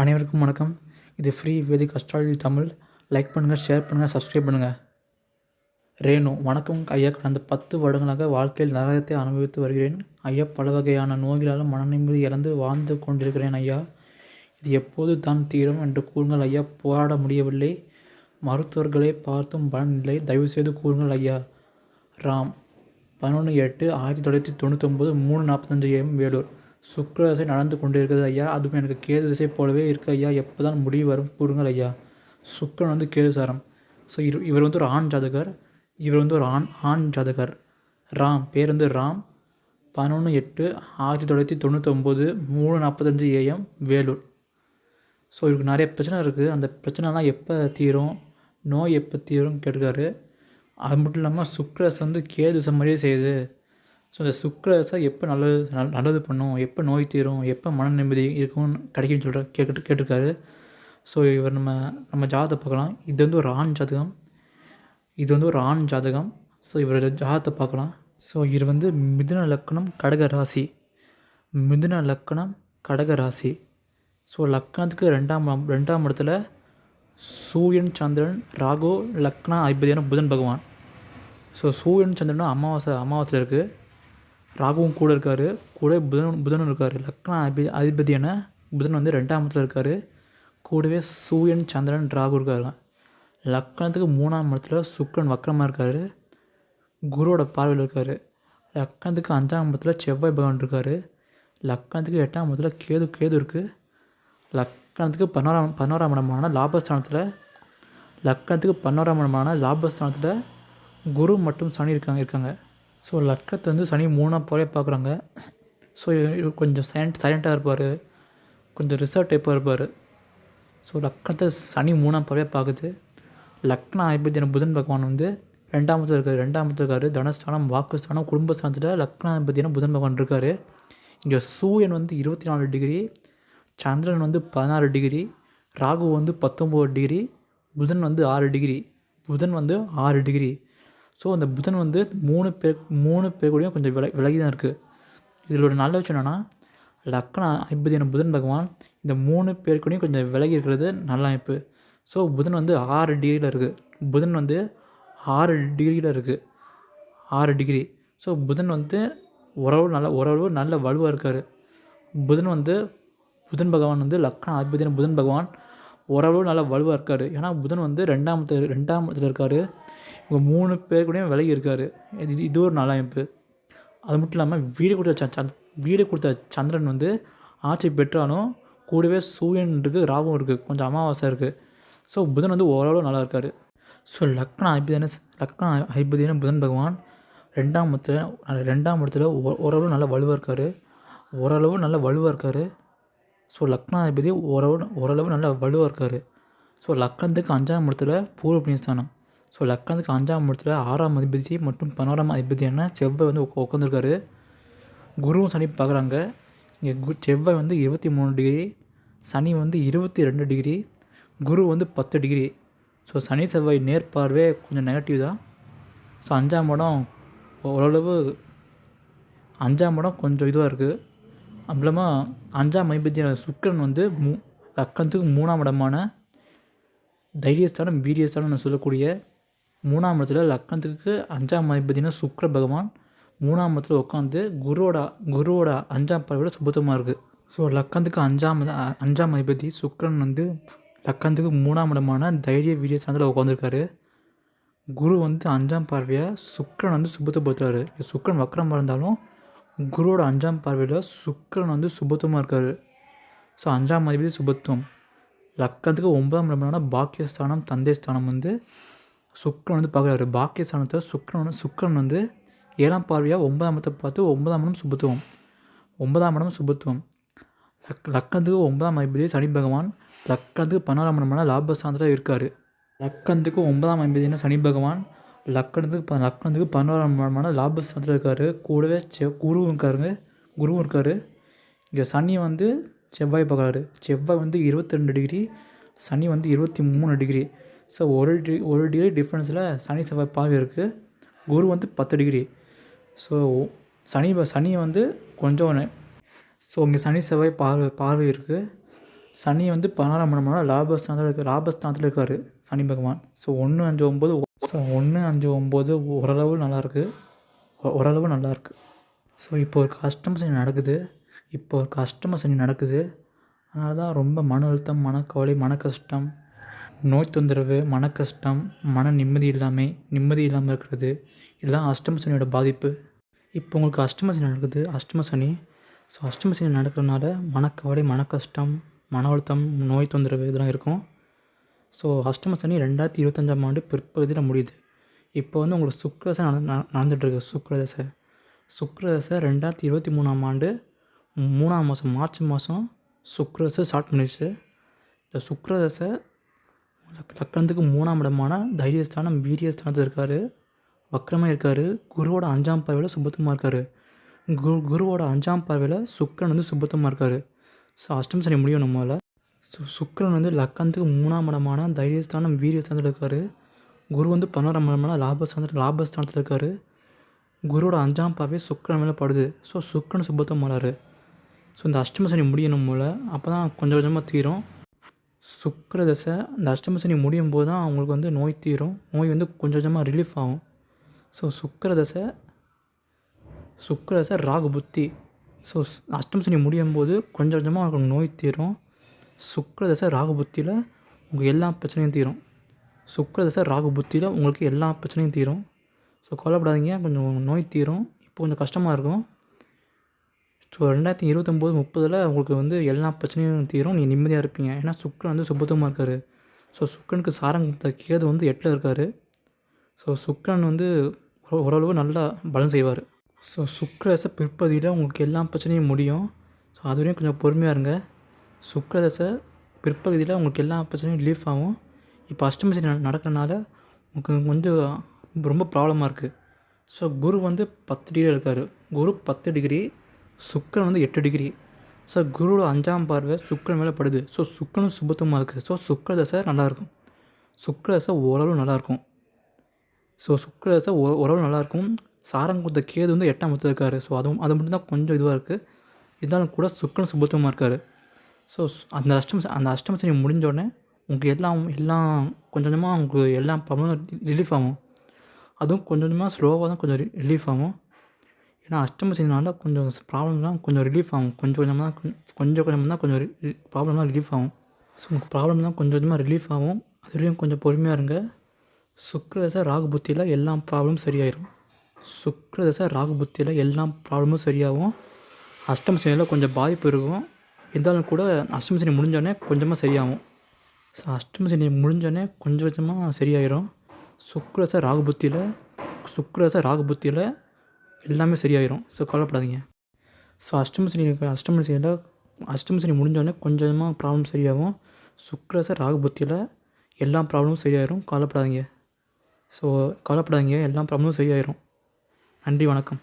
அனைவருக்கும் வணக்கம். இது free Vedic astrology Tamil. Like பண்ணுங்கள் ஷேர் பண்ணுங்கள் சப்ஸ்கிரைப் பண்ணுங்கள் ரேணு வணக்கம். ஐயா கடந்த பத்து வருடங்களாக வாழ்க்கையில் நரகத்தை அனுபவித்து வருகிறேன். ஐயா பல வகையான நோய்களால் மனநிம்மதி இழந்து வாழ்ந்து கொண்டிருக்கிறேன் ஐயா. இது எப்போது தான் தீரும் என்று கூறுங்கள் ஐயா. போராட முடியவில்லை. மருத்துவர்களை பார்த்தும் பலனில்லை தயவுசெய்து கூறுங்கள் ஐயா. ராம் பதினொன்று எட்டு ஆயிரத்தி தொள்ளாயிரத்தி தொண்ணூற்றொம்பது மூணு நாற்பத்தஞ்சு ஏஎம் வேலூர். சுக்கர திசை நடந்து கொண்டிருக்கிறது ஐயா. அதுவும் எனக்கு கேது திசை போலவே இருக்கு ஐயா. எப்போ தான் முடிவு வரும் கூறுங்கள் ஐயா. சுக்கரன் வந்து கேது சாரம். ஸோ இவர் இவர் வந்து ஒரு ஆண் ஜாதகர். இவர் வந்து ஒரு ஆண் ஆண் ஜாதகர். ராம் பேர் வந்து ராம். பதினொன்று எட்டு ஆயிரத்தி தொள்ளாயிரத்தி தொண்ணூற்றொம்பது மூணு நாற்பத்தஞ்சு ஏஎம் வேலூர். ஸோ இவருக்கு நிறைய பிரச்சனை இருக்குது அந்த பிரச்சனைலாம் எப்போ தீரும் நோய் எப்போ தீரும் கேட்டுக்காரு அது மட்டும் இல்லாமல் சுக்ரஸ் வந்து கேது மாதிரியே செய்யுது. ஸோ இந்த சுக்ரஸை எப்போ நல்லது நல் நல்லது பண்ணும்? எப்போ நோய் தீரும்? எப்போ மன நிம்மதி இருக்கும்னு கிடைக்கும்னு சொல்கிற கேட்டு கேட்டிருக்காரு. ஸோ இவர் நம்ம நம்ம ஜாதகத்தை பார்க்கலாம். இது வந்து ஒரு ஆண் ஜாதகம். இது வந்து ஒரு ஆண் ஜாதகம். ஸோ இவர் ஜாதகத்தை பார்க்கலாம். ஸோ இவர் வந்து மிதுன லக்கணம் கடக ராசி. மிதுன லக்கணம் கடக ராசி. ஸோ லக்னத்துக்கு ரெண்டாம் ரெண்டாம் இடத்துல சூரியன் சந்திரன் ராகு லக்னா அதிபதியான புதன் பகவான். ஸோ சூரியன் சந்திரனும் அமாவாசை அமாவாசையில் இருக்குது ராகுவும் கூட இருக்கார். கூட புதன் புதனும் இருக்கார். லக்னா அதிபதி அதிபதியான புதன் வந்து ரெண்டாம் இடத்துல இருக்கார். கூடவே சூரியன் சந்திரன் ராகு இருக்காங்க லக்னத்துக்கு மூணாம் இடத்துல சுக்கரன் வக்கரமாக இருக்கார். குருவோட பார்வையில் இருக்கார். லக்னத்துக்கு அஞ்சாம் இடத்துல செவ்வாய் பகவான் இருக்கார். லக்னத்துக்கு எட்டாம் இடத்துல கேது கேது இருக்குது லக்கணத்துக்கு பதினோராம் பதினோராம் இடமான லாபஸ்தானத்தில் லக்கணத்துக்கு பதினோராம் இடமான லாபஸ்தானத்தில் குரு மற்றும் சனி இருக்காங்க இருக்காங்க. ஸோ லக்கணத்தை வந்து சனி மூணாக போலே பார்க்குறாங்க. ஸோ கொஞ்சம் சைலண்ட் சைலண்ட்டாக இருப்பார். கொஞ்சம் ரிசர்வ் டைப்பாக இருப்பார். ஸோ லக்கணத்தை சனி மூணாம் போலே பார்க்குது. லக்ன அதிபதியான புதன் பகவான் வந்து ரெண்டாமத்தில் இருக்கார். ரெண்டாமத்தில் இருக்கார். தனஸ்தானம் வாக்குஸ்தானம் குடும்பஸ்தானத்தில் லக்ன அதிபதியான புதன் பகவான் இருக்கார். இங்கே சூரியன் வந்து இருபத்தி நாலு டிகிரி சந்திரன் வந்து பதினாறு டிகிரி ராகு வந்து பத்தொம்போது டிகிரி புதன் வந்து ஆறு டிகிரி புதன் வந்து ஆறு டிகிரி ஸோ அந்த புதன் வந்து மூணு பேர் மூணு பேர் கூடயும் கொஞ்சம் வில விலகி தான் இருக்குது இதில் ஒரு நல்ல விஷயம் என்னென்னா லக்ன அதிபதியான புதன் பகவான் இந்த மூணு பேர் கூடயும் கொஞ்சம் விலகி இருக்கிறது நல்ல அமைப்பு. ஸோ புதன் வந்து ஆறு டிகிரியில் இருக்குது புதன் வந்து ஆறு டிகிரியில் இருக்குது ஆறு டிகிரி ஸோ புதன் வந்து உறவு நல்ல உறவு நல்ல வலுவாக இருக்கார். புதன் வந்து புதன் பகவான் வந்து லக்ன அதிபதியான புதன் பகவான் ஓரளவு நல்லா வலுவாக இருக்கார். ஏன்னா புதன் வந்து ரெண்டாம் ரெண்டாம் இடத்துல இருக்கார். இவங்க மூணு பேர் கூடயும் விலகி இருக்கார். இது இது ஒரு நல்ல அமைப்பு அது மட்டும் இல்லாமல் வீடு கொடுத்த ச- சந்த் வீடு கொடுத்த சந்திரன் வந்து ஆட்சி பெற்றாலும் கூடவே சூரியன் இருக்குது ராகும் இருக்குது கொஞ்சம் அமாவாசை இருக்குது ஸோ புதன் வந்து ஓரளவு நல்லா இருக்கார். ஸோ லக்ன ஐபதியான லக்ன ஐபதியான புதன் பகவான் ரெண்டாம் இடத்துல ரெண்டாம் இடத்துல ஓ- ஓரளவு நல்லா வலுவாக இருக்கார். ஓரளவு நல்லா வலுவாக இருக்கார். ஸோ லக்னாதிபதி ஓரளவு ஓரளவு நல்லா வலுவாக இருக்கார். ஸோ லக்னத்துக்கு அஞ்சாம் இடத்துல பூர்வ புண்ணியஸ்தானம். ஸோ லக்னத்துக்கு அஞ்சாம் இடத்துல ஆறாம் அதிபதி மற்றும் பதினோராம் அதிபதியான செவ்வாய் வந்து உட்காந்துருக்காரு குருவும் சனி பார்க்குறாங்க இங்கே கு செவ்வாய் வந்து இருபத்தி மூணு டிகிரி சனி வந்து இருபத்தி ரெண்டு டிகிரி குரு வந்து பத்து டிகிரி ஸோ சனி செவ்வாய் நேர்பார்வை கொஞ்சம் நெகட்டிவ் தான். ஸோ அஞ்சாம் இடம் ஓரளவு அஞ்சாம் இடம் கொஞ்சம் இதுவாக இருக்குது அது இல்லாமல் அஞ்சாம் ஐம்பத்தியான சுக்கிரன் வந்து மூ லக்கணத்துக்கு மூணாம் இடமான தைரியஸ்தானம் வீரியஸ்தானம் சொல்லக்கூடிய மூணாம் இடத்துல லக்கணத்துக்கு அஞ்சாம் அதிபதினா சுக்ர பகவான். மூணாம் இடத்துல உட்காந்து குருவோட குருவோட அஞ்சாம் பார்வையோட சுபத்தமாக இருக்குது ஸோ லக்கணத்துக்கு அஞ்சாம் அஞ்சாம் அதிபதி சுக்ரன் வந்து லக்கணத்துக்கு மூணாம் இடமான தைரிய வீரியஸ்தானத்தில் உட்காந்துருக்காரு குரு வந்து அஞ்சாம் பறவையை சுக்ரன் வந்து சுபத்துவப்படுத்துறாரு. சுக்கிரன் வக்கரமாக இருந்தாலும் குருவோட அஞ்சாம் பார்வையில் சுக்ரன் வந்து சுபத்துவமாக இருக்கார். ஸோ அஞ்சாம் அதிபதி சுபத்துவம். லக்கணத்துக்கு ஒன்பதாம் இடமான பாக்கியஸ்தானம் தந்தை ஸ்தானம் வந்து சுக்கிரன் வந்து பார்க்குறாரு. பாக்கியஸ்தானத்தை சுக்கிரன் சுக்ரன் சுக்கிரன் வந்து ஏழாம் பார்வையாக ஒன்பதாம் இடத்தை பார்த்து ஒன்பதாம் இடம் சுபத்துவம். ஒன்பதாம் இடம் சுபத்துவம். லக் லக்கணத்துக்கு ஒன்பதாம் ஐம்பது சனி பகவான் லக்கணத்துக்கு பதினாறாம் இடமான லாபஸ்தானத்தில் இருக்கார். லக்கணத்துக்கு ஒன்பதாம் ஐம்பதுனா சனி பகவான் லக்கணத்துக்கு ப லக்கணத்துக்கு பதினோராம் இடமான லாபஸ்தானத்தில் இருக்கார். கூடவே செ குருவும் இருக்காருங்க. குருவும் இருக்கார். இங்கே சனி வந்து செவ்வாய் பார்க்குறாரு. செவ்வாய் வந்து இருபத்தி ரெண்டு டிகிரி சனி வந்து இருபத்தி மூணு டிகிரி. ஸோ ஒரு டி ஒரு டிகிரி டிஃப்ரென்ஸில் சனி செவ்வாய் பார்வை இருக்குது குரு வந்து பத்து டிகிரி ஸோ சனி சனி வந்து கொஞ்சம் ஸோ இங்கே சனி செவ்வாய் பார்வை பார்வை இருக்குது சனி வந்து பதினாறாம் இடமான லாபஸ்தானத்தில் இருக்கார் லாபஸ்தானத்தில் இருக்கார் சனி பகவான். ஸோ ஒன்று அஞ்சு ஒம்பது ஸோ ஒன்று அஞ்சு ஒம்பது ஓரளவு நல்லாயிருக்கு ஓரளவு நல்லாயிருக்கு ஸோ இப்போ ஒரு கஸ்டமர் சனி நடக்குது. இப்போ ஒரு கஸ்டமர் சனி நடக்குது. அதனால தான் ரொம்ப மன அழுத்தம் மனக்கவலை மன கஷ்டம் நோய் தொந்தரவு மன கஷ்டம் மன நிம்மதி இல்லாமல் நிம்மதி இல்லாமல் இருக்கிறது இதெல்லாம் அஷ்டம சனியோட பாதிப்பு. இப்போ உங்களுக்கு அஷ்டம சனி நடக்குது. அஷ்டம சனி. ஸோ அஷ்டம சனி நடக்கிறதுனால மனக்கவலை மன கஷ்டம் மன அழுத்தம் நோய் தொந்தரவு இதெல்லாம் இருக்கும். ஸோ அஷ்டம சனி ரெண்டாயிரத்தி இருபத்தஞ்சாம் ஆண்டு பிற்பகுதியில் முடியுது. இப்போ வந்து உங்களுக்கு சுக்கரதசை நட நடந்துகிட்ருக்கு சுக்கரதசை சுக்கரதசை ரெண்டாயிரத்தி இருபத்தி மூணாம் ஆண்டு மூணாம் மாதம் மார்ச் மாதம் சுக்கரதசை ஸ்டார்ட் பண்ணிடுச்சு. இந்த சுக்கரதசை லக்கணத்துக்கு மூணாம் இடமான தைரியஸ்தானம் வீரியஸ்தானத்தில் இருக்கார். வக்கரமாக இருக்கார். குருவோட அஞ்சாம் பார்வையில் சுபத்தமாக இருக்கார். குரு குருவோட அஞ்சாம் பார்வையில் சுக்கரன் வந்து சுபத்தமாக இருக்கார். ஸோ அஷ்டம் சனி முடியும் நம்மளால் ஸோ சுக்கரன் வந்து லக்கணத்துக்கு மூணாம் இடமான தைரியஸ்தானம் வீரியஸ்தானத்தில் இருக்கார். குரு வந்து பதினோராம் இடமான லாபஸ்தானத்தில் லாபஸ்தானத்தில் இருக்கார். குருவோட அஞ்சாம் பார்வை சுக்கரன் மேலே படுது. ஸோ சுக்கரன் சுபத்தம் மாறாரு ஸோ இந்த அஷ்டம சனி முடியணும் போல் அப்போ தான் கொஞ்சம் கொஞ்சமாக தீரும். சுக்கர தசை அந்த அஷ்டம சனி முடியும் போது தான் அவங்களுக்கு வந்து நோய் தீரும். நோய் வந்து கொஞ்சம் கொஞ்சமாக ரிலீஃப் ஆகும். ஸோ சுக்கர தசை சுக்கர தசை ராகு புத்தி. ஸோ அஷ்டம சனி முடியும் போது கொஞ்சம் கொஞ்சமாக அவங்களுக்கு நோய் தீரும். சுக்கர தசை ராகு புத்தியில் உங்கள் எல்லா பிரச்சனையும் தீரும். சுக்கர தசை ராகு புத்தியில் உங்களுக்கு எல்லா பிரச்சனையும் தீரும். ஸோ கவலைப்படாதீங்க. கொஞ்சம் நோய் தீரும். இப்போ கொஞ்சம் கஷ்டமாக இருக்கும். ஸோ ரெண்டாயிரத்தி இருபத்தொம்போது முப்பதில் உங்களுக்கு வந்து எல்லா பிரச்சனையும் தீரும். நீங்கள் நிம்மதியாக இருப்பீங்க. ஏன்னா சுக்கரன் வந்து சுபத்தமாக இருக்கார். ஸோ சுக்கரனுக்கு சாரம் கொடுத்த கேது வந்து எட்டில் இருக்கார். ஸோ சுக்கரன் வந்து ஓரளவு நல்லா பலன் செய்வார். ஸோ சுக்கரதசை பிற்பதியில் உங்களுக்கு எல்லா பிரச்சனையும் முடியும். ஸோ அது வரையும் கொஞ்சம் பொறுமையாக இருங்க. சுக்கரதசை பிற்பகுதியில் உங்களுக்கு எல்லா பிரச்சனையும் ரிலீஃப் ஆகும். இப்போ அஷ்டமசி நடக்கிறனால உங்களுக்கு கொஞ்சம் ரொம்ப ப்ராப்ளமாக இருக்குது ஸோ குரு வந்து பத்து டிகிரி இருக்கார். குரு பத்து டிகிரி சுக்கரன் வந்து எட்டு டிகிரி ஸோ குருவோட அஞ்சாம் பார்வை சுக்கரன் மேலே படுது. ஸோ சுக்கரனும் சுபத்துவமாக இருக்குது ஸோ சுக்கர தசை நல்லாயிருக்கும் சுக்கர தசை ஓரளவு நல்லாயிருக்கும் ஸோ சுக்கர தசை ஓ ஓரளவு நல்லாயிருக்கும் சாரம் கொடுத்த கேது வந்து எட்டாம் இடத்துல இருக்கார். ஸோ அதுவும் அது மட்டும் தான் கொஞ்சம் இதுவாக இருக்குது இருந்தாலும் கூட சுக்கரன் சுபத்துவமாக இருக்கார். ஸோ அந்த அஷ்டம அந்த அஷ்டம சனி முடிஞ்சோடனே உங்களுக்கு எல்லாம் எல்லாம் கொஞ்சம் கொஞ்சமாக உங்களுக்கு எல்லா ப்ராப்ளமும் ரிலீஃப் ஆகும். அதுவும் கொஞ்சம் கொஞ்சமாக ஸ்லோவாக தான் கொஞ்சம் ரிலீஃப் ஆகும். ஏன்னா அஷ்டம செஞ்சனால கொஞ்சம் ப்ராப்ளம்லாம் கொஞ்சம் ரிலீஃப் ஆகும். கொஞ்சம் கொஞ்சமாக கொஞ்சம் கொஞ்சமாக தான் கொஞ்சம் ப்ராப்ளம்லாம் ரிலீஃப் ஆகும். ஸோ உங்கள் ப்ராப்ளம்லாம் கொஞ்சம் கொஞ்சமாக ரிலீஃப் ஆகும். அதுலேயும் கொஞ்சம் பொறுமையாக இருங்க. சுக்கரதசை ராகு புத்தியில் எல்லா ப்ராப்ளமும் சரியாயிடும் சுக்ரதசை ராகு புத்தியில் எல்லா ப்ராப்ளமும் சரியாகும். அஷ்டம சனியில் கொஞ்சம் பாதிப்பு இருக்கும். இருந்தாலும் கூட அஷ்டம சனி முடிஞ்சோடனே கொஞ்சமாக சரியாகும். ஸோ அஷ்டம சனி முடிஞ்சோடனே கொஞ்சம் கொஞ்சமாக சரியாயிடும் சுக்கரசை ராகு புத்தியில் சுக்ரச ராகு புத்தியில் எல்லாமே சரியாயிடும் ஸோ கவலைப்படாதீங்க. ஸோ அஷ்டம சனி அஷ்டம சனியில் அஷ்டம சனி முடிஞ்சோடனே கொஞ்சமாக ப்ராப்ளம் சரியாகும். சுக்கரச ராகு புத்தியில் எல்லா ப்ராப்ளமும் சரியாயிடும் கவலைப்படாதீங்க. ஸோ கவலைப்படாதீங்க. எல்லா ப்ராப்ளமும் சரியாயிடும் நன்றி வணக்கம்.